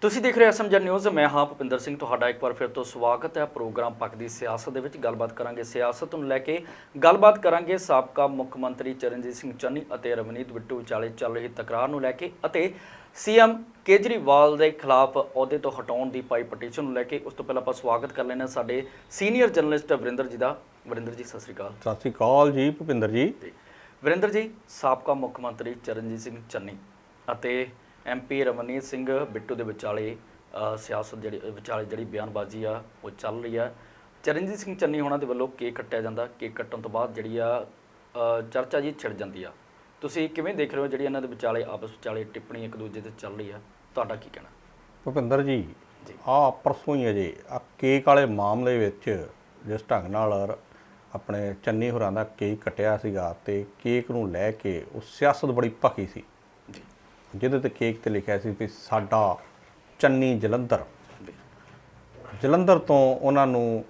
ਤੁਸੀਂ ਦੇਖ ਰਹੇ ਹੋ ਐਸਐਮਜੀ ਨਿਊਜ਼ ਮੈਂ ਹਾਂ ਭੁਪਿੰਦਰ ਸਿੰਘ ਤੁਹਾਡਾ ਇੱਕ ਵਾਰ ਫਿਰ ਤੋਂ ਸਵਾਗਤ ਹੈ ਪ੍ਰੋਗਰਾਮ ਪੱਕ ਦੀ ਸਿਆਸਤ ਦੇ ਵਿੱਚ। ਗੱਲਬਾਤ ਕਰਾਂਗੇ ਸਿਆਸਤ ਨੂੰ ਲੈ ਕੇ। ਗੱਲਬਾਤ ਕਰਾਂਗੇ ਸਾਬਕਾ ਮੁੱਖ ਮੰਤਰੀ ਚਰਨਜੀਤ ਸਿੰਘ ਚੰਨੀ ਅਤੇ ਰਵਨੀਤ ਬਿੱਟੂ ਵਿਚਾਲੇ ਚੱਲ ਰਹੀ ਤਕਰਾਰ ਨੂੰ ਲੈ ਕੇ ਅਤੇ ਸੀਐਮ ਕੇਜਰੀਵਾਲ ਦੇ ਖਿਲਾਫ ਅਹੁਦੇ ਤੋਂ ਹਟਾਉਣ ਦੀ ਪਾਈ ਪਟੀਸ਼ਨ ਨੂੰ ਲੈ ਕੇ। ਉਸ ਤੋਂ ਪਹਿਲਾਂ ਆਪਾਂ ਸਵਾਗਤ ਕਰ ਲੈਣਾ ਸਾਡੇ ਸੀਨੀਅਰ ਜਰਨਲਿਸਟ ਵਰਿੰਦਰ ਜੀ ਦਾ। ਵਰਿੰਦਰ ਜੀ ਸਤਿ ਸ੍ਰੀ ਅਕਾਲ। ਸਤਿ ਸ਼੍ਰੀ ਅਕਾਲ ਜੀ ਭੁਪਿੰਦਰ ਜੀ। ਵਰਿੰਦਰ ਜੀ ਸਾਬਕਾ ਮੁੱਖ ਮੰਤਰੀ ਚਰਨਜੀਤ ਸਿੰਘ ਚੰਨੀ ਅਤੇ ਐਮਪੀ ਰਮਨੀਤ ਸਿੰਘ ਬਿੱਟੂ ਦੇ ਵਿਚਾਲੇ ਸਿਆਸਤ ਜਿਹੜੀ ਵਿਚਾਲੇ ਜਿਹੜੀ ਬਿਆਨਬਾਜ਼ੀ ਆ ਉਹ ਚੱਲ ਰਹੀ ਆ। ਚਰਨਜੀਤ ਸਿੰਘ ਚੰਨੀ ਹੋਣਾ ਦੇ ਵੱਲੋਂ ਕੇਕ ਕੱਟਿਆ ਜਾਂਦਾ। ਕੇਕ ਕੱਟਣ ਤੋਂ ਬਾਅਦ ਜਿਹੜੀ ਆ ਚਰਚਾ ਜੀ ਛਿੜ ਜਾਂਦੀ ਆ। ਤੁਸੀਂ ਕਿਵੇਂ ਦੇਖ ਰਹੇ ਹੋ ਜਿਹੜੀ ਇਹਨਾਂ ਦੇ ਵਿਚਾਲੇ ਆਪਸ ਵਿਚਾਲੇ ਟਿੱਪਣੀ ਇੱਕ ਦੂਜੇ ਤੇ ਚੱਲ ਰਹੀ ਆ? ਤੁਹਾਡਾ ਕੀ ਕਹਿਣਾ? ਭੁਪਿੰਦਰ ਜੀ। ਆ ਪਰਸੋਂ ਹੀ ਅਜੇ ਆ ਕੇਕ ਵਾਲੇ ਮਾਮਲੇ ਵਿੱਚ ਜਿਸ ਢੰਗ ਨਾਲ ਆਪਣੇ ਚੰਨੀ ਹੋਰਾਂ ਦਾ ਕੇਕ ਕਟਿਆ ਸੀਗਾ ਤੇ ਕੇਕ ਨੂੰ ਲੈ ਕੇ ਉਹ ਸਿਆਸਤ ਬੜੀ ਭਖੀ ਸੀ। ਜਿਹਦੇ ਤੇ ਕੇਕ ਤੇ ਲਿਖਿਆ ਸੀ ਵੀ ਸਾਡਾ ਚੰਨੀ ਜਲੰਧਰ। ਜਲੰਧਰ ਤੋਂ ਉਹਨਾਂ ਨੂੰ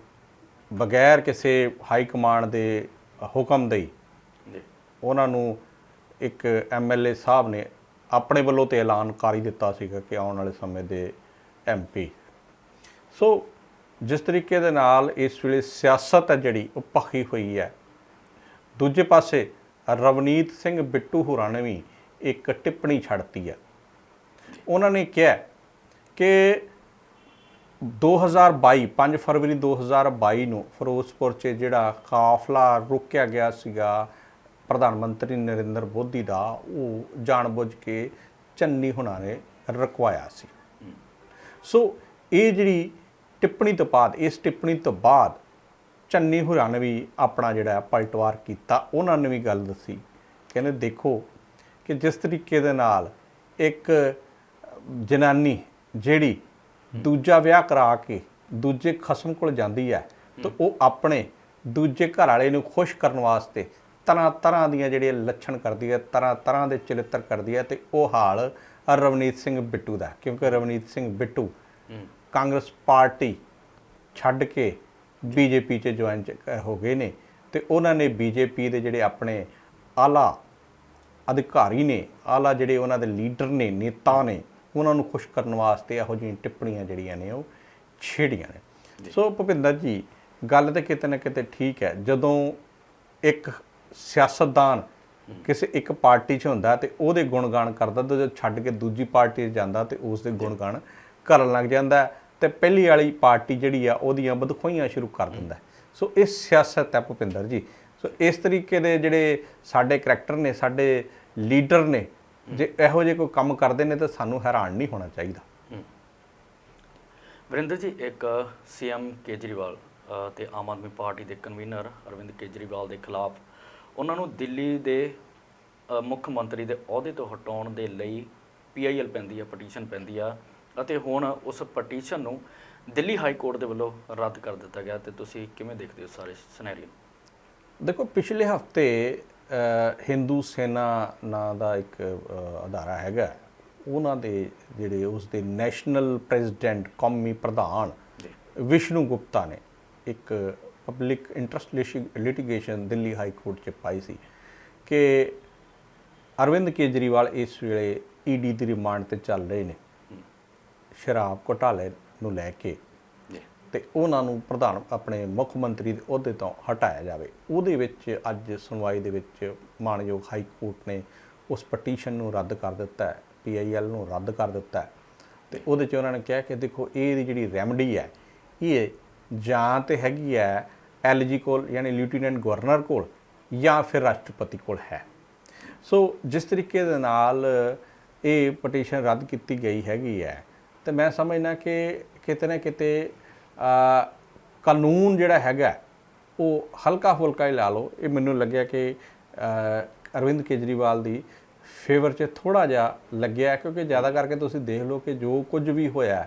ਬਗੈਰ ਕਿਸੇ ਹਾਈ ਕਮਾਂਡ ਦੇ ਹੁਕਮ ਦੇ ਉਹਨਾਂ ਨੂੰ ਇੱਕ ਐਮਐਲਏ ਸਾਹਿਬ ਨੇ ਆਪਣੇ ਵੱਲੋਂ ਤੇ ਐਲਾਨ ਕਰ ਹੀ ਦਿੱਤਾ ਸੀਗਾ ਕਿ ਆਉਣ ਵਾਲੇ ਸਮੇਂ ਦੇ ਐਮਪੀ ਸੋ ਜਿਸ ਤਰੀਕੇ ਦੇ ਨਾਲ ਇਸ ਵੇਲੇ ਸਿਆਸਤ ਹੈ ਜਿਹੜੀ ਉਹ ਭਖੀ ਹੋਈ ਹੈ। ਦੂਜੇ ਪਾਸੇ ਰਵਨੀਤ ਸਿੰਘ ਬਿੱਟੂ ਹੋਰਾਂ ਨੇ ਵੀ ਇੱਕ ਟਿੱਪਣੀ ਛੱਡਤੀ ਹੈ ਉਹਨਾਂ ਨੇ ਕਿਹਾ ਕਿ 2022 5 ਫਰਵਰੀ 2022 ਨੂੰ ਫਿਰੋਜ਼ਪੁਰ 'ਚ ਜਿਹੜਾ ਕਾਫਲਾ ਰੋਕਿਆ ਗਿਆ ਸੀਗਾ ਪ੍ਰਧਾਨ ਮੰਤਰੀ ਨਰਿੰਦਰ ਮੋਦੀ ਦਾ, ਉਹ ਜਾਣਬੁੱਝ ਕੇ ਚੰਨੀ ਹੁਣਾਂ ਨੇ ਰਕਵਾਇਆ ਸੀ। ਸੋ ਇਹ ਜਿਹੜੀ ਟਿੱਪਣੀ ਤੋਂ ਬਾਅਦ, ਇਸ ਟਿੱਪਣੀ ਤੋਂ ਬਾਅਦ ਚੰਨੀ ਹੁਰਾਂ ਨੇ ਵੀ ਆਪਣਾ ਜਿਹੜਾ ਪਲਟਵਾਰ ਕੀਤਾ। ਉਹਨਾਂ ਨੇ ਵੀ ਗੱਲ ਦੱਸੀ, ਕਹਿੰਦੇ ਦੇਖੋ ਕਿ ਜਿਸ ਤਰੀਕੇ ਦੇ ਨਾਲ ਇੱਕ ਜਨਾਨੀ ਜਿਹੜੀ ਦੂਜਾ ਵਿਆਹ ਕਰਾ ਕੇ ਦੂਜੇ ਖਸਮ ਕੋਲ ਜਾਂਦੀ ਹੈ ਤਾਂ ਉਹ ਆਪਣੇ ਦੂਜੇ ਘਰ ਵਾਲੇ ਨੂੰ ਖੁਸ਼ ਕਰਨ ਵਾਸਤੇ ਤਰ੍ਹਾਂ ਤਰ੍ਹਾਂ ਦੀਆਂ ਜਿਹੜੀਆਂ ਲੱਛਣ ਕਰਦੀ ਹੈ ਤਰ੍ਹਾਂ ਤਰ੍ਹਾਂ ਦੇ ਚਰਿੱਤਰ ਕਰਦੀ ਹੈ ਤੇ ਉਹ ਹਾਲ ਰਵਨੀਤ ਸਿੰਘ ਬਿੱਟੂ ਦਾ ਕਿਉਂਕਿ ਰਵਨੀਤ ਸਿੰਘ ਬਿੱਟੂ ਕਾਂਗਰਸ ਪਾਰਟੀ ਛੱਡ ਕੇ ਬੀਜੇਪੀ 'ਚ ਜੁਆਇਨ ਹੋ ਗਏ ਨੇ ਤੇ ਉਹਨਾਂ ਨੇ ਬੀਜੇਪੀ ਦੇ ਜਿਹੜੇ ਆਪਣੇ ਆਲਾ ਅਧਿਕਾਰੀ ਨੇ ਆਲਾ ਜਿਹੜੇ ਉਹਨਾਂ ਦੇ ਲੀਡਰ ਨੇ ਨੇਤਾ ਨੇ ਉਹਨਾਂ ਨੂੰ ਖੁਸ਼ ਕਰਨ ਵਾਸਤੇ ਇਹੋ ਜਿਹੀਆਂ ਟਿੱਪਣੀਆਂ ਜਿਹੜੀਆਂ ਨੇ ਉਹ ਛੇੜੀਆਂ ਨੇ। ਸੋ ਭੁਪਿੰਦਰ ਜੀ ਗੱਲ ਤੇ ਕਿਤੇ ਨਾ ਕਿਤੇ ਠੀਕ ਹੈ ਜਦੋਂ ਇੱਕ ਸਿਆਸਤਦਾਨ ਕਿਸੇ ਇੱਕ ਪਾਰਟੀ 'ਚ ਹੁੰਦਾ ਤੇ ਉਹਦੇ ਗੁਣਗਾਨ ਕਰਦਾ ਤੇ ਜਦੋਂ ਛੱਡ ਕੇ ਦੂਜੀ ਪਾਰਟੀ 'ਚ ਜਾਂਦਾ ਤੇ ਉਸ ਦੇ ਗੁਣਗਾਨ ਕਰਨ ਲੱਗ ਜਾਂਦਾ ਤੇ ਪਹਿਲੀ ਵਾਲੀ ਪਾਰਟੀ ਜਿਹੜੀ ਆ ਉਹਦੀਆਂ ਬਦਖੋਈਆਂ ਸ਼ੁਰੂ ਕਰ ਦਿੰਦਾ। ਸੋ ਇਹ ਸਿਆਸਤ ਹੈ ਭੁਪਿੰਦਰ ਜੀ। ਸੋ ਇਸ ਤਰੀਕੇ ਦੇ ਜਿਹੜੇ ਸਾਡੇ ਕਰੈਕਟਰ ਨੇ ਸਾਡੇ ਲੀਡਰ ਨੇ ਜੇ ਇਹੋ ਜਿਹੇ ਕੋਈ ਕੰਮ ਕਰਦੇ ਨੇ ਤਾਂ ਸਾਨੂੰ ਹੈਰਾਨ ਨਹੀਂ ਹੋਣਾ ਚਾਹੀਦਾ। ਵਰਿੰਦਰ ਜੀ ਇੱਕ ਸੀਐਮ ਕੇਜਰੀਵਾਲ ਤੇ ਆਮ ਆਦਮੀ ਪਾਰਟੀ ਦੇ ਕਨਵੀਨਰ ਅਰਵਿੰਦ ਕੇਜਰੀਵਾਲ ਦੇ ਖਿਲਾਫ ਉਹਨਾਂ ਨੂੰ ਦਿੱਲੀ ਦੇ ਮੁੱਖ ਮੰਤਰੀ ਦੇ ਅਹੁਦੇ ਤੋਂ ਹਟਾਉਣ ਦੇ ਲਈ ਪੀਆਈਐਲ ਪੈਂਦੀ ਆ ਪਟੀਸ਼ਨ ਪੈਂਦੀ ਆ ਅਤੇ ਹੁਣ ਉਸ ਪਟੀਸ਼ਨ ਨੂੰ ਦਿੱਲੀ ਹਾਈ ਕੋਰਟ ਦੇ ਵੱਲੋਂ ਰੱਦ ਕਰ ਦਿੱਤਾ ਗਿਆ ਤੇ ਤੁਸੀਂ ਕਿਵੇਂ ਦੇਖਦੇ ਹੋ ਸਾਰੇ ਸਿਨੈਰੀਓ ਦੇਖੋ ਪਿਛਲੇ ਹਫ਼ਤੇ ਹਿੰਦੂ ਸੈਨਾ ਨਾਂ ਦਾ ਇੱਕ ਅਦਾਰਾ ਹੈਗਾ। ਉਹਨਾਂ ਦੇ ਜਿਹੜੇ ਉਸ ਦੇ ਨੈਸ਼ਨਲ ਪ੍ਰੈਜ਼ੀਡੈਂਟ ਕੌਮੀ ਪ੍ਰਧਾਨ ਵਿਸ਼ਨੂੰ ਗੁਪਤਾ ਨੇ ਇੱਕ public interest litigation Delhi high court 'ਚ ਪਾਈ ਸੀ ਕਿ ਅਰਵਿੰਦ ਕੇਜਰੀਵਾਲ ਇਸ ਵੇਲੇ ਈਡੀ ਦੀ ਰਿਮਾਂਡ ਤੇ ਚੱਲ ਰਹੇ ਨੇ। ਸ਼ਰਾਬ ਘੁਟਾਲੇ ਨੂੰ ਲੈ ਕੇ ਤੇ ਉਹਨਾਂ ਨੂੰ ਪ੍ਰਧਾਨ ਆਪਣੇ ਮੁੱਖ ਮੰਤਰੀ ਦੇ ਅਹੁਦੇ ਤੋਂ ਹਟਾਇਆ ਜਾਵੇ। ਉਹਦੇ ਵਿੱਚ ਅੱਜ ਸੁਣਵਾਈ ਦੇ ਵਿੱਚ ਮਾਨਯੋਗ ਹਾਈ ਕੋਰਟ ਨੇ ਉਸ ਪਟੀਸ਼ਨ ਨੂੰ ਰੱਦ ਕਰ ਦਿੱਤਾ ਹੈ ਪੀਆਈਐਲ ਨੂੰ ਰੱਦ ਕਰ ਦਿੱਤਾ ਹੈ। ਤੇ ਉਹਦੇ 'ਚ ਉਹਨਾਂ ਨੇ ਕਿਹਾ ਕਿ ਦੇਖੋ, ਇਹ ਜਿਹੜੀ ਰੈਮਡੀ ਹੈ, ਇਹ ਜਾਂ ਤੇ ਹੈਗੀ ਹੈ ਐਲਜੀ ਕੋਲ, ਯਾਨੀ ਲੈਫਟੀਨੈਂਟ ਗਵਰਨਰ ਕੋਲ ਜਾਂ ਫਿਰ ਰਾਸ਼ਟਰਪਤੀ ਕੋਲ ਹੈ। ਸੋ ਜਿਸ ਤਰੀਕੇ ਦੇ ਨਾਲ ਇਹ ਪਟੀਸ਼ਨ ਰੱਦ ਕੀਤੀ ਗਈ ਹੈਗੀ ਹੈ, ਤੇ ਮੈਂ ਸਮਝਦਾ ਕਿ ਕਿਤੇ ਨਾ ਕਿਤੇ ਕਾਨੂੰਨ ਜਿਹੜਾ ਹੈਗਾ ਉਹ ਹਲਕਾ ਫੁਲਕਾ ਹੀ ਲਾ ਲਓ। ਇਹ ਮੈਨੂੰ ਲੱਗਿਆ ਕਿ ਅਰਵਿੰਦ ਕੇਜਰੀਵਾਲ ਦੀ ਫੇਵਰ 'ਚ ਥੋੜਾ ਜਿਹਾ ਲੱਗਿਆ ਕਿਉਂਕਿ ਜ਼ਿਆਦਾ ਕਰਕੇ ਤੁਸੀਂ ਦੇਖ ਲਓ ਕਿ ਜੋ ਕੁਝ ਵੀ ਹੋਇਆ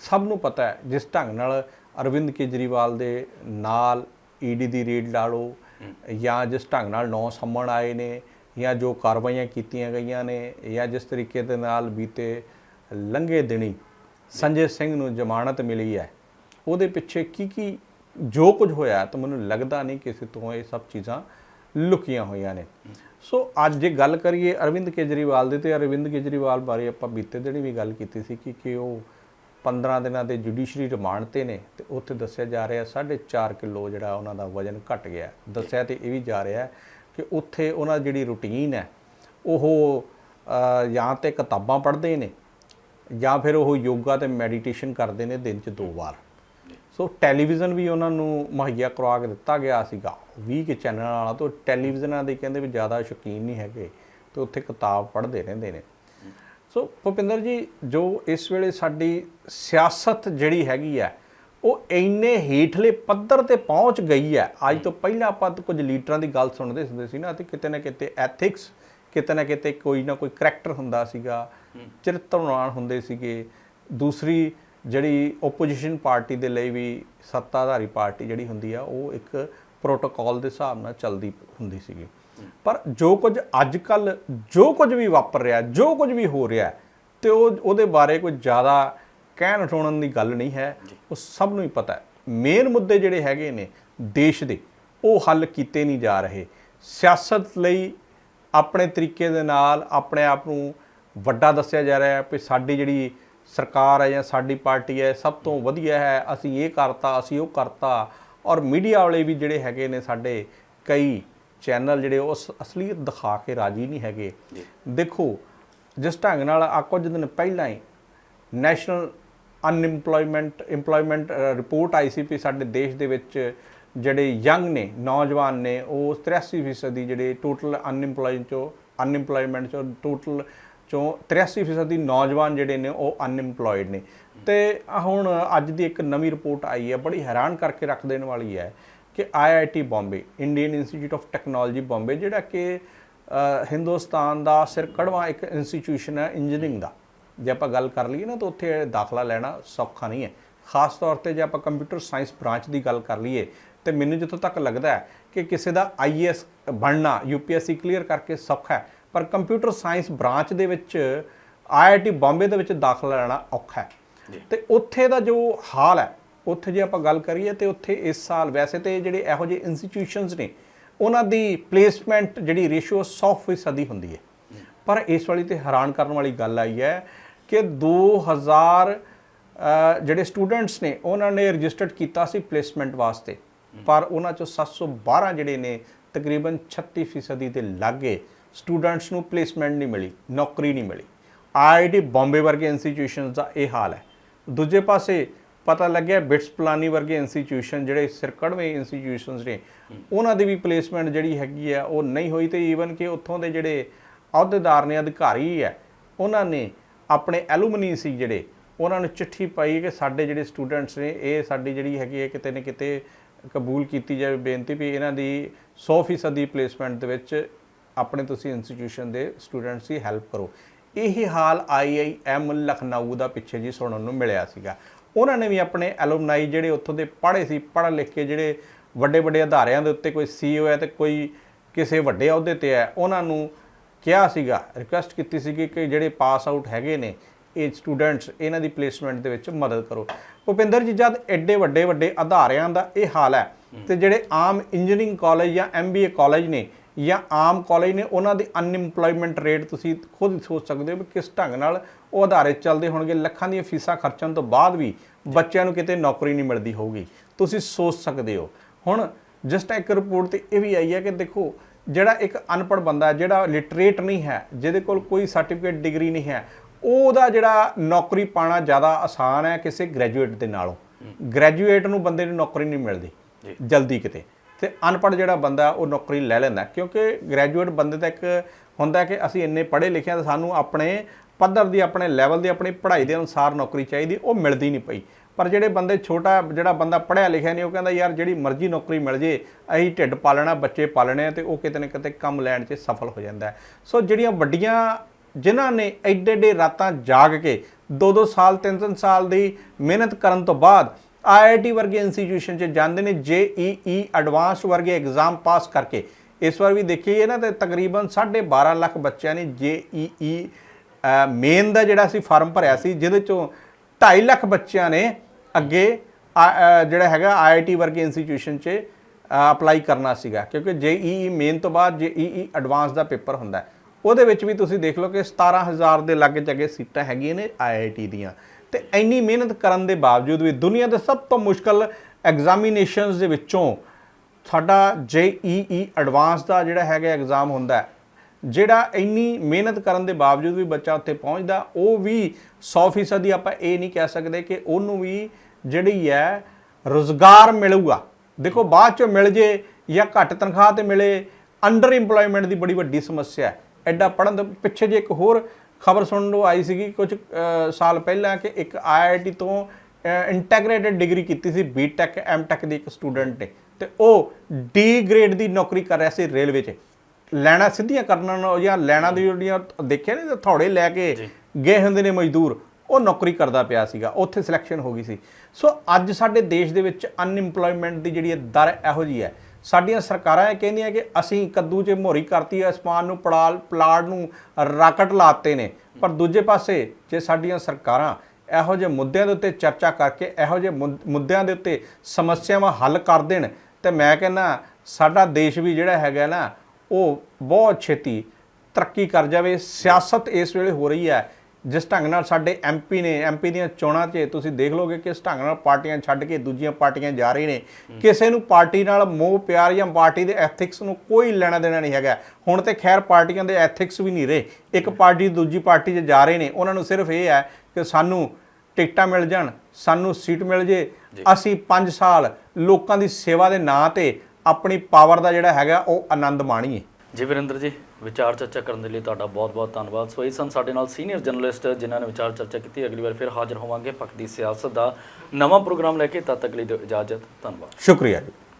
ਸਭ ਨੂੰ ਪਤਾ ਹੈ ਜਿਸ ਢੰਗ ਨਾਲ ਅਰਵਿੰਦ ਕੇਜਰੀਵਾਲ ਦੇ ਨਾਲ ਈਡੀ ਦੀ ਰੇਡ ਲਾ ਲਓ ਜਾਂ ਜਿਸ ਢੰਗ ਨਾਲ ਨੌ ਸੰਮਣ ਆਏ ਨੇ ਜਾਂ ਜੋ ਕਾਰਵਾਈਆਂ ਕੀਤੀਆਂ ਗਈਆਂ ਨੇ ਜਾਂ ਜਿਸ ਤਰੀਕੇ ਦੇ ਨਾਲ ਬੀਤੇ ਲੰਘੇ ਦਿਨੀ ਸੰਜੇ ਸਿੰਘ ਨੂੰ ਜ਼ਮਾਨਤ ਮਿਲੀ ਹੈ। ਉਹਦੇ ਪਿੱਛੇ ਕੀ ਕੀ ਜੋ ਕੁਝ ਹੋਇਆ ਤਾਂ ਮੈਨੂੰ ਲੱਗਦਾ ਨਹੀਂ ਕਿਸੇ ਤੋਂ ਇਹ ਸਭ ਚੀਜ਼ਾਂ ਲੁਕੀਆਂ ਹੋਈਆਂ ਨੇ। ਸੋ ਅੱਜ ਜੇ ਗੱਲ ਕਰੀਏ ਅਰਵਿੰਦ ਕੇਜਰੀਵਾਲ ਦੀ ਤੇ ਅਰਵਿੰਦ ਕੇਜਰੀਵਾਲ ਬਾਰੇ ਆਪਾਂ ਬੀਤੇ ਦਿਨ ਵੀ ਗੱਲ ਕੀਤੀ ਸੀ ਕਿ ਕਿ ਉਹ 15 ਦਿਨਾਂ ਦੇ ਜੁਡੀਸ਼ਰੀ ਰਿਮਾਂਡ ਤੇ ਨੇ ਤੇ ਉੱਥੇ ਦੱਸਿਆ ਜਾ ਰਿਹਾ 4.5 ਕਿਲੋ ਜਿਹੜਾ ਉਹਨਾਂ ਦਾ ਵਜ਼ਨ ਘਟ ਗਿਆ। ਦੱਸਿਆ ਤੇ ਇਹ ਵੀ ਜਾ ਰਿਹਾ ਕਿ ਉੱਥੇ ਉਹਨਾਂ ਜਿਹੜੀ ਰੁਟੀਨ ਹੈ, ਉਹ ਜਾਂ ਤੇ ਕਿਤਾਬਾਂ ਪੜ੍ਹਦੇ ਨੇ ਜਾਂ ਫਿਰ ਉਹ ਯੋਗਾ ਤੇ ਮੈਡੀਟੇਸ਼ਨ ਕਰਦੇ ਨੇ ਦਿਨ 'ਚ ਦੋ ਵਾਰ। ਸੋ ਟੈਲੀਵਿਜ਼ਨ ਵੀ ਉਹਨਾਂ ਨੂੰ ਮੁਹੱਈਆ ਕਰਵਾ ਕੇ ਦਿੱਤਾ ਗਿਆ ਸੀਗਾ। 20 ਕੇ ਚੈਨਲ ਵਾਲਾ ਤੋਂ ਟੈਲੀਵਿਜ਼ਨਾਂ ਦੇ ਕਹਿੰਦੇ ਵੀ ਜ਼ਿਆਦਾ ਸ਼ੌਕੀਨ ਨਹੀਂ ਹੈਗੇ ਤੇ ਉੱਥੇ ਕਿਤਾਬ ਪੜ੍ਹਦੇ ਰਹਿੰਦੇ ਨੇ। ਸੋ ਭੁਪਿੰਦਰ ਜੀ ਜੋ ਇਸ ਵੇਲੇ ਸਾਡੀ ਸਿਆਸਤ ਜਿਹੜੀ ਹੈਗੀ ਹੈ ਉਹ ਇੰਨੇ ਹੇਠਲੇ ਪੱਧਰ ਤੇ ਪਹੁੰਚ ਗਈ ਹੈ। ਅੱਜ ਤੋਂ ਪਹਿਲਾਂ ਆਪਾਂ ਕੁਝ ਲੀਡਰਾਂ ਦੀ ਗੱਲ ਸੁਣਦੇ ਹੁੰਦੇ ਸੀ ਨਾ ਤੇ ਕਿਤੇ ਨਾ ਕਿਤੇ ਐਥਿਕਸ ਕਿਤੇ ਨਾ ਕਿਤੇ ਕੋਈ ਨਾ ਕੋਈ ਕਰੈਕਟਰ ਹੁੰਦਾ ਸੀਗਾ ਚਰਿੱਤਰਵਾਨ ਹੁੰਦੇ ਸੀਗੇ। ਦੂਸਰੀ ਜਿਹੜੀ ਓਪੋਜੀਸ਼ਨ ਪਾਰਟੀ ਦੇ ਲਈ ਵੀ ਸੱਤਾਧਾਰੀ ਪਾਰਟੀ ਜਿਹੜੀ ਹੁੰਦੀ ਆ ਉਹ ਇੱਕ ਪ੍ਰੋਟੋਕਾਲ ਦੇ ਹਿਸਾਬ ਨਾਲ ਚੱਲਦੀ ਹੁੰਦੀ ਸੀਗੀ। ਪਰ ਜੋ ਕੁਝ ਅੱਜ ਕੱਲ ਜੋ ਕੁਝ ਵੀ ਵਾਪਰ ਰਿਹਾ ਜੋ ਕੁਝ ਵੀ ਹੋ ਰਿਹਾ ਤੇ ਉਹ ਉਹਦੇ ਬਾਰੇ ਕੋਈ ਜ਼ਿਆਦਾ ਕਹਿਣ ਠੋਣਨ ਦੀ ਗੱਲ ਨਹੀਂ ਹੈ ਉਹ ਸਭ ਨੂੰ ਹੀ ਪਤਾ ਹੈ। ਮੇਨ ਮੁੱਦੇ ਜਿਹੜੇ ਹੈਗੇ ਨੇ ਦੇਸ਼ ਦੇ ਉਹ ਹੱਲ ਕੀਤੇ ਨਹੀਂ ਜਾ ਰਹੇ। ਸਿਆਸਤ ਲਈ ਆਪਣੇ ਤਰੀਕੇ ਦੇ ਨਾਲ ਆਪਣੇ ਆਪ ਨੂੰ ਵੱਡਾ ਦੱਸਿਆ ਜਾ ਰਿਹਾ ਹੈ ਕਿ ਸਾਡੀ ਜਿਹੜੀ ਸਰਕਾਰ ਹੈ ਜਾਂ ਸਾਡੀ ਪਾਰਟੀ ਹੈ ਸਭ ਤੋਂ ਵਧੀਆ ਹੈ ਅਸੀਂ ਇਹ ਕਰਤਾ ਅਸੀਂ ਉਹ ਕਰਤਾ। ਔਰ ਮੀਡੀਆ ਵਾਲੇ ਵੀ ਜਿਹੜੇ ਹੈਗੇ ਨੇ ਸਾਡੇ ਕਈ ਚੈਨਲ ਜਿਹੜੇ ਉਸ ਅਸਲੀਅਤ ਦਿਖਾ ਕੇ ਰਾਜੀ ਨਹੀਂ ਹੈਗੇ। ਦੇਖੋ ਜਿਸ ਢੰਗ ਨਾਲ ਆ ਕੁਝ ਦਿਨ ਪਹਿਲਾਂ ਹੀ ਨੈਸ਼ਨਲ ਅਨਇੰਪਲੋਇਮੈਂਟ EMPLOYMENT ਰਿਪੋਰਟ ਆਈ ਸੀ ਵੀ ਸਾਡੇ ਦੇਸ਼ ਦੇ ਵਿੱਚ ਜਿਹੜੇ ਯੰਗ ਨੇ ਨੌਜਵਾਨ ਨੇ ਉਹ 83% ਦੀ ਜਿਹੜੇ ਟੋਟਲ ਅਨਇੰਪਲੋਇਡ ਚੋਂ ਅਨਇੰਪਲੋਇਮੈਂਟ ਚੋਂ ਟੋਟਲ ਚੋਂ 83% ਦੀ ਨੌਜਵਾਨ ਜਿਹੜੇ ਨੇ ਉਹ ਅਨਇੰਪਲੋਇਡ ਨੇ। ਤੇ ਹੁਣ ਅੱਜ ਦੀ ਇੱਕ ਨਵੀਂ ਰਿਪੋਰਟ ਆਈ ਹੈ, ਬੜੀ ਹੈਰਾਨ ਕਰਕੇ ਰੱਖ ਦੇਣ ਵਾਲੀ ਹੈ ਕਿ IIT Bombay, Indian Institute of Technology Bombay, ਜਿਹੜਾ ਕਿ ਹਿੰਦੁਸਤਾਨ ਦਾ ਸਿਰ ਕੜਵਾ ਇੱਕ ਇੰਸਟੀਚਿਊਸ਼ਨ ਹੈ ਇੰਜੀਨੀਅਰਿੰਗ ਦਾ। ਜੇ ਆਪਾਂ ਗੱਲ ਕਰ ਲਈਏ ਨਾ, ਤਾਂ ਉੱਥੇ ਦਾਖਲਾ ਲੈਣਾ ਸੌਖਾ ਨਹੀਂ ਹੈ। ਖਾਸ ਤੌਰ ਤੇ ਜੇ ਆਪਾਂ ਕੰਪਿਊਟਰ ਸਾਇੰਸ ਬ੍ਰਾਂਚ ਦੀ ਗੱਲ ਕਰ ਲਈਏ, ਤੇ ਮੈਨੂੰ ਜਿੱਥੋਂ ਤੱਕ ਲੱਗਦਾ ਹੈ ਕਿ ਕਿਸੇ ਦਾ ਆਈਐਸ ਬਣਨਾ ਯੂਪੀਐਸਸੀ ਕਲੀਅਰ ਕਰਕੇ ਸੌਖਾ ਹੈ ਪਰ ਕੰਪਿਊਟਰ ਸਾਇੰਸ ਬ੍ਰਾਂਚ ਦੇ ਵਿੱਚ ਆਈਆਈਟੀ ਬੰਬੇ ਦੇ ਵਿੱਚ ਦਾਖਲਾ ਲੈਣਾ ਔਖਾ ਹੈ। ਤੇ ਉੱਥੇ ਦਾ ਜੋ ਹਾਲ ਹੈ ਉੱਥੇ ਜੇ ਆਪਾਂ ਗੱਲ ਕਰੀਏ ਤੇ ਉੱਥੇ ਇਸ ਸਾਲ ਵੈਸੇ ਤੇ ਜਿਹੜੇ ਇਹੋ ਜਿਹੇ ਇੰਸਟੀਟਿਊਸ਼ਨਸ ਨੇ ਉਹਨਾਂ ਦੀ ਪਲੇਸਮੈਂਟ ਜਿਹੜੀ ਰੇਸ਼ੋ 100% ਦੀ ਹੁੰਦੀ ਹੈ। ਪਰ ਇਸ ਵਾਲੀ ਤੇ ਹੈਰਾਨ ਕਰਨ ਵਾਲੀ ਗੱਲ ਆਈ ਹੈ ਕਿ 2000 ਅ, ਜਿਹੜੇ ਸਟੂਡੈਂਟਸ ਨੇ ਉਹਨਾਂ ਨੇ ਰਜਿਸਟਰਡ ਕੀਤਾ ਸੀ ਪਲੇਸਮੈਂਟ ਵਾਸਤੇ। ਪਰ ਉਹਨਾਂ ਚੋਂ 712 ਜਿਹੜੇ ਨੇ ਤਕਰੀਬਨ 36% ਦੇ ਲਾਗੇ ਸਟੂਡੈਂਟਸ ਨੂੰ ਪਲੇਸਮੈਂਟ ਨਹੀਂ ਮਿਲੀ, ਨੌਕਰੀ ਨਹੀਂ ਮਿਲੀ। ਆਈਆਈਟੀ ਬੰਬੇ ਵਰਗੇ ਇੰਸਟੀਟਿਊਸ਼ਨਸ ਦਾ ਇਹ ਹਾਲ ਹੈ। ਦੂਜੇ ਪਾਸੇ ਪਤਾ ਲੱਗਿਆ ਬਿਟਸ ਪਲਾਨੀ ਵਰਗੇ ਇੰਸਟੀਟਿਊਸ਼ਨ ਜਿਹੜੇ ਸਿਰਕੜਵੇਂ ਇੰਸਟੀਟਿਊਸ਼ਨਸ ਨੇ, ਉਹਨਾਂ ਦੀ ਵੀ ਪਲੇਸਮੈਂਟ ਜਿਹੜੀ ਹੈਗੀ ਆ ਉਹ ਨਹੀਂ ਹੋਈ ਤੇ ਈਵਨ ਕਿ ਉੱਥੋਂ ਦੇ ਜਿਹੜੇ ਅਹੁਦੇਦਾਰ ਨੇ, ਅਧਿਕਾਰੀ ਹੈ, ਉਹਨਾਂ ਨੇ ਆਪਣੇ ਐਲੂਮਨੀ ਸੀ ਜਿਹੜੇ, ਉਹਨਾਂ ਨੂੰ ਚਿੱਠੀ ਪਾਈ ਕਿ ਸਾਡੇ ਜਿਹੜੇ ਸਟੂਡੈਂਟਸ ਨੇ, ਇਹ ਸਾਡੀ ਜਿਹੜੀ ਹੈਗੀ ਹੈ, ਕਿਤੇ ਨਾ ਕਿਤੇ ਕਬੂਲ ਕੀਤੀ ਜਾਵੇ, ਬੇਨਤੀ ਵੀ ਇਹਨਾਂ ਦੀ 100% ਦੀ ਪਲੇਸਮੈਂਟ ਦੇ ਵਿੱਚ ਆਪਣੇ ਤੁਸੀਂ ਇੰਸਟੀਟਿਊਸ਼ਨ ਦੇ ਸਟੂਡੈਂਟਸ ਦੀ ਹੈਲਪ ਕਰੋ। ਇਹੀ ਹਾਲ ਆਈਆਈਐਮ ਲਖਨਊ ਦਾ ਪਿੱਛੇ ਜੀ ਸੁਣਨ ਨੂੰ ਮਿਲਿਆ ਸੀਗਾ। ਉਹਨਾਂ ਨੇ ਵੀ ਆਪਣੇ ਐਲੂਮਨਾਈ ਜਿਹੜੇ ਉੱਥੋਂ ਦੇ ਪੜ੍ਹੇ ਸੀ, ਪੜ੍ਹ ਲਿਖ ਕੇ ਜਿਹੜੇ ਵੱਡੇ ਵੱਡੇ ਅਧਾਰਿਆਂ ਦੇ ਉੱਤੇ ਕੋਈ ਸੀਈਓ ਹੈ ਤੇ ਕੋਈ ਕਿਸੇ ਵੱਡੇ ਅਹੁਦੇ ਤੇ ਹੈ, ਉਹਨਾਂ ਨੂੰ ਕਿਹਾ ਸੀਗਾ ਰਿਕੁਐਸਟ ਕੀਤੀ ਸੀਗੀ ਕਿ ਜਿਹੜੇ ਪਾਸ ਆਊਟ ਹੈਗੇ ਨੇ, ਇਹ ਸਟੂਡੈਂਟਸ ਇਹਨਾਂ ਦੀ ਪਲੇਸਮੈਂਟ ਦੇ ਵਿੱਚ ਮਦਦ ਕਰੋ। ਭੁਪਿੰਦਰ ਜੀ, ਜਦ ਐਡੇ ਵੱਡੇ ਵੱਡੇ ਅਧਾਰਿਆਂ ਦਾ ਇਹ ਹਾਲ ਹੈ ਤੇ ਜਿਹੜੇ ਆਮ ਇੰਜੀਨੀਅਰਿੰਗ ਕਾਲਜ ਜਾਂ ਐਮਬੀਏ ਕਾਲਜ ਨੇ ਜਾਂ ਆਮ ਕਾਲਜ ਨੇ ਉਹਨਾਂ ਦੀ ਅਨਇੰਪਲੋਇਮੈਂਟ ਰੇਟ ਤੁਸੀਂ ਖੁਦ ਸੋਚ ਸਕਦੇ ਹੋ ਵੀ ਕਿਸ ਢੰਗ ਨਾਲ ਉਹ ਅਧਾਰੇ ਚੱਲਦੇ ਹੋਣਗੇ ਲੱਖਾਂ ਦੀਆਂ ਫੀਸਾਂ ਖਰਚਣ ਤੋਂ ਬਾਅਦ ਵੀ ਬੱਚਿਆਂ ਨੂੰ ਕਿਤੇ ਨੌਕਰੀ ਨਹੀਂ ਮਿਲਦੀ ਹੋਊਗੀ। ਤੁਸੀਂ ਸੋਚ ਸਕਦੇ ਹੋ। ਹੁਣ ਜਸਟ ਇੱਕ ਰਿਪੋਰਟ ਤੇ ਇਹ ਵੀ ਆਈ ਹੈ ਕਿ ਦੇਖੋ ਜਿਹੜਾ ਇੱਕ ਅਨਪੜ੍ਹ ਬੰਦਾ ਹੈ ਜਿਹੜਾ ਲਿਟਰੇਟ ਨਹੀਂ ਹੈ ਜਿਹਦੇ ਕੋਲ ਕੋਈ ਸਰਟੀਫਿਕੇਟ ਡਿਗਰੀ ਨਹੀਂ ਹੈ ਉਹਦਾ ਜਿਹੜਾ ਨੌਕਰੀ ਪਾਣਾ ਜ਼ਿਆਦਾ ਆਸਾਨ ਹੈ ਕਿਸੇ ਗ੍ਰੈਜੂਏਟ ਦੇ ਨਾਲੋਂ। ਗ੍ਰੈਜੂਏਟ ਨੂੰ ਬੰਦੇ ਨੂੰ ਨੌਕਰੀ ਨਹੀਂ ਮਿਲਦੀ ਜਲਦੀ ਕਿਤੇ। ਤੇ ਅਨਪੜ੍ਹ ਜਿਹੜਾ ਬੰਦਾ ਉਹ ਨੌਕਰੀ ਲੈ ਲੈਂਦਾ ਕਿਉਂਕਿ ਗ੍ਰੈਜੂਏਟ ਬੰਦੇ ਦਾ ਇੱਕ ਹੁੰਦਾ ਕਿ ਅਸੀਂ ਇੰਨੇ ਪੜ੍ਹੇ ਲਿਖੇ ਹਾਂ ਤਾਂ ਸਾਨੂੰ ਆਪਣੇ ਪੱਧਰ ਦੀ, ਆਪਣੇ ਲੈਵਲ ਦੀ, ਆਪਣੀ ਪੜ੍ਹਾਈ ਦੇ ਅਨੁਸਾਰ ਨੌਕਰੀ ਚਾਹੀਦੀ, ਉਹ ਮਿਲਦੀ ਨਹੀਂ ਪਈ। ਪਰ ਜਿਹੜੇ ਬੰਦੇ ਛੋਟਾ, ਜਿਹੜਾ ਬੰਦਾ ਪੜ੍ਹਿਆ ਲਿਖਿਆ ਨਹੀਂ, ਉਹ ਕਹਿੰਦਾ ਯਾਰ ਜਿਹੜੀ ਮਰਜ਼ੀ ਨੌਕਰੀ ਮਿਲ ਜੇ ਅਸੀਂ ਢਿੱਡ ਪਾਲਣਾ ਬੱਚੇ ਪਾਲਣੇ ਆ ਤੇ ਉਹ ਕਿਤੇ ਨਾ ਕਿਤੇ ਕੰਮ ਲੈਣ 'ਚ ਸਫਲ ਹੋ ਜਾਂਦਾ ਸੋ ਜਿਹੜੀਆਂ ਵੱਡੀਆਂ, ਜਿਨ੍ਹਾਂ ਨੇ ਐਡੇ ਐਡੇ ਰਾਤਾਂ ਜਾਗ ਕੇ 2-2 ਸਾਲ 3-3 ਸਾਲ ਦੀ ਮਿਹਨਤ ਕਰਨ ਤੋਂ ਬਾਅਦ ਆਈਆਈਟੀ ਵਰਗੇ ਇੰਸਟੀਟਿਊਸ਼ਨ 'ਚ ਜਾਂਦੇ ਨੇ ਜੇਈਈ ਐਡਵਾਂਸ ਵਰਗੇ ਐਗਜ਼ਾਮ ਪਾਸ ਕਰਕੇ। ਇਸ ਵਾਰ ਵੀ ਦੇਖੀਏ ਨਾ ਤੇ ਤਕਰੀਬਨ 12.5 ਲੱਖ ਬੱਚਿਆਂ ਨੇ ਜੇਈਈ ਮੇਨ ਦਾ ਜਿਹੜਾ ਸੀ ਫਾਰਮ ਭਰਿਆ ਸੀ, ਜਿਹਦੇ ਚੋਂ 2.5 ਲੱਖ ਬੱਚਿਆਂ ਨੇ ਅੱਗੇ ਆ- ਜਿਹੜਾ ਹੈਗਾ ਆਈਆਈਟੀ ਵਰਗੇ ਇੰਸਟੀਟਿਊਸ਼ਨ 'ਚ ਅਪਲਾਈ ਕਰਨਾ ਸੀਗਾ। ਕਿਉਂਕਿ ਜੇਈਈ ਮੇਨ ਤੋਂ ਬਾਅਦ ਜੇਈਈ ਐਡਵਾਂਸ ਦਾ ਪੇਪਰ ਹੁੰਦਾ ਹੈ। ਉਹਦੇ ਵਿੱਚ ਵੀ ਤੁਸੀਂ ਦੇਖ ਲਓ ਕਿ 17000 ਦੇ ਲਾਗੇ ਚੱਗੇ ਸੀਟਾਂ ਹੈਗੀਆਂ ਨੇ ਆਈਆਈਟੀ ਦੀਆਂ। ਤੇ ਇੰਨੀ ਮਿਹਨਤ ਕਰਨ ਦੇ ਬਾਵਜੂਦ ਵੀ ਦੁਨੀਆ ਦੇ ਸਭ ਤੋਂ ਮੁਸ਼ਕਲ ਐਗਜ਼ਾਮੀਨੇਸ਼ਨਸ ਦੇ ਵਿੱਚੋਂ ਸਾਡਾ ਜੇਈਈ ਐਡਵਾਂਸ ਦਾ ਜਿਹੜਾ ਹੈਗਾ ਐਗਜ਼ਾਮ ਹੁੰਦਾ ਹੈ, ਜਿਹੜਾ ਇੰਨੀ ਮਿਹਨਤ ਕਰਨ ਦੇ ਬਾਵਜੂਦ ਵੀ ਬੱਚਾ ਉੱਥੇ ਪਹੁੰਚਦਾ, ਉਹ ਵੀ 100% ਦੀ ਆਪਾਂ ਇਹ ਨਹੀਂ ਕਹਿ ਸਕਦੇ ਕਿ ਉਹਨੂੰ ਵੀ ਜਿਹੜੀ ਹੈ ਰੋਜ਼ਗਾਰ ਮਿਲੂਗਾ। ਦੇਖੋ ਬਾਅਦ ਚ ਮਿਲ ਜੇ ਜਾਂ ਘੱਟ ਤਨਖਾਹ ਤੇ ਮਿਲੇ ਅੰਡਰ EMPLOYMENT ਦੀ ਬੜੀ ਵੱਡੀ ਸਮੱਸਿਆ ਹੈ। ਐਡਾ ਪੜਨ ਦੇ ਪਿੱਛੇ ਜੇ ਇੱਕ ਹੋਰ ਖਬਰ ਸੁਣਨ ਨੂੰ ਆਈ ਸੀਗੀ ਕੁਝ ਸਾਲ ਪਹਿਲਾਂ ਕਿ ਇੱਕ ਆਈਆਈਟੀ ਤੋਂ ਇੰਟੈਗ੍ਰੇਟਿਡ ਡਿਗਰੀ ਕੀਤੀ ਸੀ ਬੀਟੈਕ ਐਮਟੈਕ ਦੀ ਇੱਕ ਸਟੂਡੈਂਟ ਨੇ ਤੇ ਉਹ ਡੀ ਗ੍ਰੇਡ ਦੀ ਨੌਕਰੀ ਕਰ ਰਿਹਾ ਸੀ ਰੇਲਵੇ 'ਚ। ਲੈਣਾ ਸਿੱਧੀਆਂ ਕਰਨ ਨੂੰ ਜਾਂ ਲੈਣਾ ਦੀ ਜਿਹੜੀਆਂ ਦੇਖਿਆ ਨਹੀਂ ਥੋੜੇ ਲੈ ਕੇ ਗਏ ਹੁੰਦੇ ਨੇ ਮਜ਼ਦੂਰ ਉਹ ਨੌਕਰੀ ਕਰਦਾ ਪਿਆ ਸੀਗਾ ਉੱਥੇ ਸਿਲੈਕਸ਼ਨ ਹੋ ਗਈ ਸੀ। ਸੋ ਅੱਜ ਸਾਡੇ ਦੇਸ਼ ਦੇ ਵਿੱਚ ਅਨਇੰਪਲੋਇਮੈਂਟ ਦੀ ਜਿਹੜੀ ਦਰ ਇਹੋ ਜੀ ਹੈ ਸਾਡੀਆਂ ਸਰਕਾਰਾਂ ਇਹ ਕਹਿੰਦੀਆਂ ਕਿ ਅਸੀਂ ਕੱਦੂ 'ਚ ਮੋਰੀ ਕਰਤੀ ਹੈ ਅਸਮਾਨ ਨੂੰ ਪੜਾਲ, ਪਲਾੜ ਨੂੰ ਰਾਕਟ ਲਾਤੇ ਨੇ। ਪਰ ਦੂਜੇ ਪਾਸੇ ਜੇ ਸਾਡੀਆਂ ਸਰਕਾਰਾਂ ਇਹੋ ਜਿਹੇ ਮੁੱਦਿਆਂ ਦੇ ਉੱਤੇ ਚਰਚਾ ਕਰਕੇ, ਇਹੋ ਜਿਹੇ ਮੁੱਦ- ਮੁੱਦਿਆਂ ਦੇ ਉੱਤੇ ਸਮੱਸਿਆਵਾਂ ਹੱਲ ਕਰ ਦੇਣ, ਤੇ ਮੈਂ ਕਹਿੰਦਾ ਸਾਡਾ ਦੇਸ਼ ਵੀ ਜਿਹੜਾ ਹੈਗਾ ਨਾ, ਉਹ ਬਹੁਤ ਛੇਤੀ ਤਰੱਕੀ ਕਰ ਜਾਵੇ। ਸਿਆਸਤ ਇਸ ਵੇਲੇ ਹੋ ਰਹੀ ਹੈ ਜਿਸ ਢੰਗ ਨਾਲ ਸਾਡੇ ਐਮਪੀ ਨੇ ਐਮਪੀ ਦੀਆਂ ਚੋਣਾਂ 'ਚ ਤੁਸੀਂ ਦੇਖ ਲਓਗੇ ਕਿਸ ਢੰਗ ਨਾਲ ਪਾਰਟੀਆਂ ਛੱਡ ਕੇ ਦੂਜੀਆਂ ਪਾਰਟੀਆਂ ਜਾ ਰਹੇ ਨੇ। ਕਿਸੇ ਨੂੰ ਪਾਰਟੀ ਨਾਲ ਮੋਹ ਪਿਆਰ ਜਾਂ ਪਾਰਟੀ ਦੇ ਐਥਿਕਸ ਨੂੰ ਕੋਈ ਲੈਣਾ ਦੇਣਾ ਨਹੀਂ ਹੈਗਾ। ਹੁਣ ਤੇ ਖੈਰ ਪਾਰਟੀਆਂ ਦੇ ਐਥਿਕਸ ਵੀ ਨਹੀਂ ਰਹੇ। ਇੱਕ ਪਾਰਟੀ ਦੂਜੀ ਪਾਰਟੀ 'ਚ ਜਾ ਰਹੇ ਨੇ। ਉਹਨਾਂ ਨੂੰ ਸਿਰਫ ਇਹ ਹੈ ਕਿ ਸਾਨੂੰ ਟਿਕਟਾਂ ਮਿਲ ਜਾਣ ਸਾਨੂੰ ਸੀਟ ਮਿਲ ਜੇ। ਅਸੀਂ 5 ਸਾਲ ਲੋਕਾਂ ਦੀ ਸੇਵਾ ਦੇ ਨਾਂ ਤੇ ਆਪਣੀ ਪਾਵਰ ਦਾ ਜਿਹੜਾ ਹੈਗਾ ਉਹ ਆਨੰਦ ਮਾਣੀਏ। ਜੀ ਵਰਿੰਦਰ ਜੀ, ਵਿਚਾਰ ਚਰਚਾ ਕਰਨ ਦੇ ਲਈ ਤੁਹਾਡਾ ਬਹੁਤ-ਬਹੁਤ ਧੰਨਵਾਦ। ਸੋ ਇਹ ਸਨ ਸਾਡੇ ਨਾਲ ਸੀਨੀਅਰ ਜਰਨਲਿਸਟ ਜਿਨ੍ਹਾਂ ਨੇ ਵਿਚਾਰ ਚਰਚਾ ਕੀਤੀ। ਅਗਲੀ ਵਾਰ ਫਿਰ ਹਾਜ਼ਰ ਹੋਵਾਂਗੇ ਪੱਖ ਦੀ ਸਿਆਸਤ ਦਾ ਨਵਾਂ ਪ੍ਰੋਗਰਾਮ ਲੈ ਕੇ। ਤਦ ਤੱਕ ਲਈ ਇਜਾਜ਼ਤ। ਧੰਨਵਾਦ। ਸ਼ੁਕਰੀਆ ਜੀ।